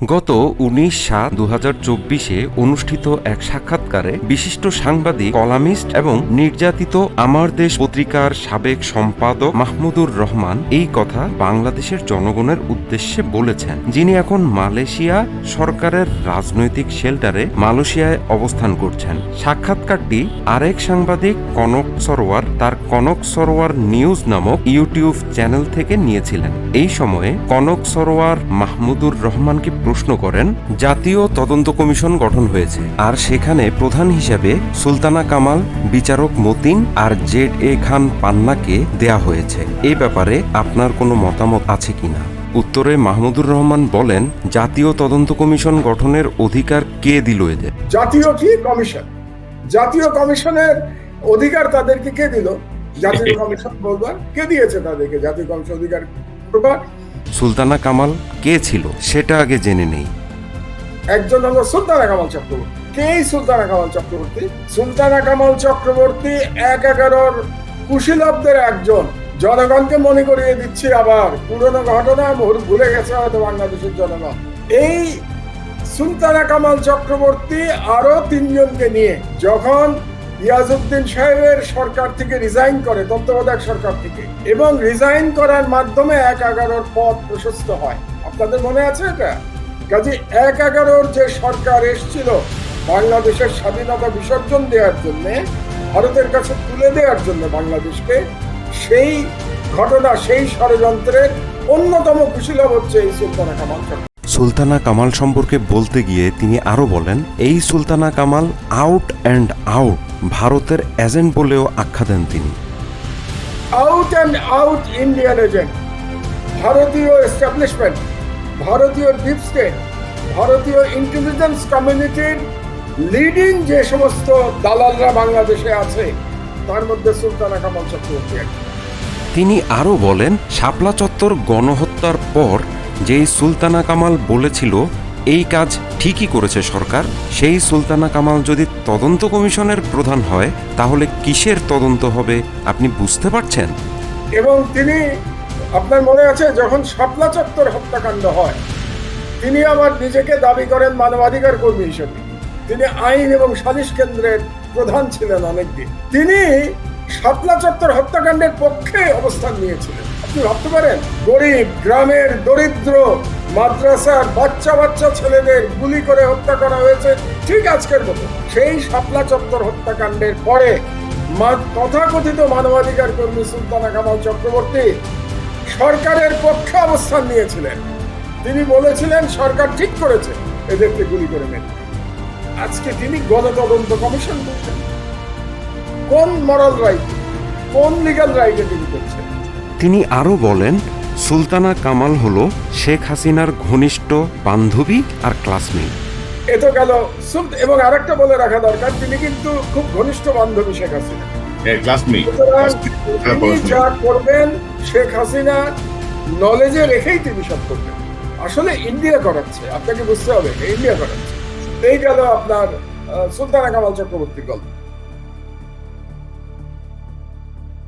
গত উনিশ সাত দু চব্বিশে অনুষ্ঠিত এক সাক্ষাৎকারে বিশিষ্ট সাংবাদিক, কলামিস্ট এবং নির্যাতিত আমার দেশ পত্রিকার সাবেক সম্পাদক মাহমুদুর রহমান এই কথা বাংলাদেশের জনগণের উদ্দেশ্যে বলেছেন, যিনি এখন মালয়েশিয়া সরকারের রাজনৈতিক শেল্টারে মালয়েশিয়ায় অবস্থান করছেন। সাক্ষাৎকারটি আরেক সাংবাদিক কনক সরোয়ার তার কনক সরোয়ার নিউজ নামক ইউটিউব চ্যানেল থেকে নিয়েছিলেন। এই সময়ে কনক সরোয়ার মাহমুদুর রহমানকে প্রশ্ন করেন জাতীয় তদন্ত কমিশন গঠন হয়েছে আর সেখানে প্রধান হিসেবে সুলতানা কামাল বিচারক মতিন আর জেড এ খান পান্নাকে দেয়া হয়েছে। এই ব্যাপারে আপনার কোনো মতামত আছে কিনা উত্তরে মাহমুদুর রহমান বলেন জাতীয় তদন্ত কমিশন গঠনের অধিকার কে দিল এদের? জাতীয় কি? কমিশন। জাতীয় কমিশনের অধিকার তাদেরকে কে দিল? জাতীয় কমিশন বলবার কে দিয়েছে তাদেরকে? জাতীয় কমিশন অধিকার সুলতানা কামাল কে ছিল সেটা আগে জেনে নেই। একজন হলো সুলতানা কামাল চক্রবর্তী। কে এই সুলতানা কামাল চক্রবর্তী? সুলতানা কামাল চক্রবর্তী এক এগারোর কুশীলবদের একজন। জনগণকে মনে করিয়ে দিচ্ছি আবার। পুরনো ঘটনা ভুলে গেছে হয়তো বাংলাদেশের জনগণ। এই সুলতানা কামাল চক্রবর্তী আরও তিনজনকে নিয়ে যখন ইয়াজউদ্দিন সাহেবের সরকার থেকে রিজাইন করে, তত্ত্বাবধায়ক সরকার থেকে। এবং রিজাইন করার মাধ্যমে এক এগারোর পথ প্রশস্ত হয়। আপনাদের মনে আছে এটা? কাজে এক এগারোর যে সরকার এসছিল, বাংলাদেশের স্বাধীনতা বিসর্জন দেওয়ার জন্য, ভারতের কাছে তুলে দেওয়ার জন্য বাংলাদেশকে, সেই ঘটনা, সেই ষড়যন্ত্রের অন্যতম কুশীলভ হচ্ছে এই সুলতানা কামাল সুলতানা কামাল সম্পর্কে বলতে গিয়ে তিনি আরও বলেন, এই Sultana Kamal out and out ভারতের এজেন্ট বলেও আখ্যা দেন তিনি out and out Indian agent ভারতীয় এস্টাবলিশমেন্ট ভারতীয় ডিপ স্টেট ভারতীয় ইন্টেলিজেন্স কমিউনিটির লিডিং যে সমস্ত দালালরা বাংলাদেশে আছে তার মধ্যে সুলতানা কামাল চক্রবর্তী। তিনি আরও বলেন শাপলা চত্বর গণহত্যার পর যেই সুলতানা কামাল বলেছিল এই কাজ ঠিকই করেছে সরকার। সেই সুলতানা কামাল যদি তদন্ত কমিশনের প্রধান হয়, তাহলে কিসের তদন্ত হবে আপনি বুঝতে পারছেন? এবং তিনি, আপনার মনে আছে, যখন শাপলা চত্বর হত্যাকাণ্ড হয়, তিনি আবার নিজেকে দাবি করেন মানবাধিকার কর্মী হিসেবে। তিনি আইন এবং সালিশ কেন্দ্রের প্রধান ছিলেন অনেকদিন। তিনি শাপলা চত্বর হত্যাকাণ্ডের পক্ষে অবস্থান নিয়েছিলেন। আপনি ভাবতে পারেন, গরিব, গ্রামের, দরিদ্র মাদ্রাসার বাচ্চা বাচ্চা ছেলেদের গুলি করে হত্যা করা হয়েছে ঠিক আজকের মতো। সেই শাপলা চত্বর হত্যাকাণ্ডের পরে তথাকথিত মানবাধিকার কর্মী সুলতানা কামাল চক্রবর্তী সরকারের পক্ষে অবস্থান নিয়েছিলেন। তিনি বলেছিলেন, সরকার ঠিক করেছে এদেরকে গুলি করে মেরে। আজকে তিনি গণতদন্ত কমিশন করছেন। কোন মরাল রাইট, কোন লিগাল রাইটে তিনি করছেন? তিনি আরও বলেন সুলতানা কামাল হলো শেখ হাসিনার ঘনিষ্ঠ বান্ধবী আর ক্লাসমেট এ তো গেল এবং আরেকটা বলে রাখা দরকার তিনি কিন্তু খুব ঘনিষ্ঠ বান্ধবী শেখ হাসিনা। ক্লাসমেট যা করবেন শেখ হাসিনা নলেজে রেখেই তিনি সব করবেন। আসলে ইন্ডিয়া করাচ্ছে আপনাকে বুঝতে হবে ইন্ডিয়া করাচ্ছে। এই গেল আপনার সুলতানা কামাল চক্রবর্তী গল্প।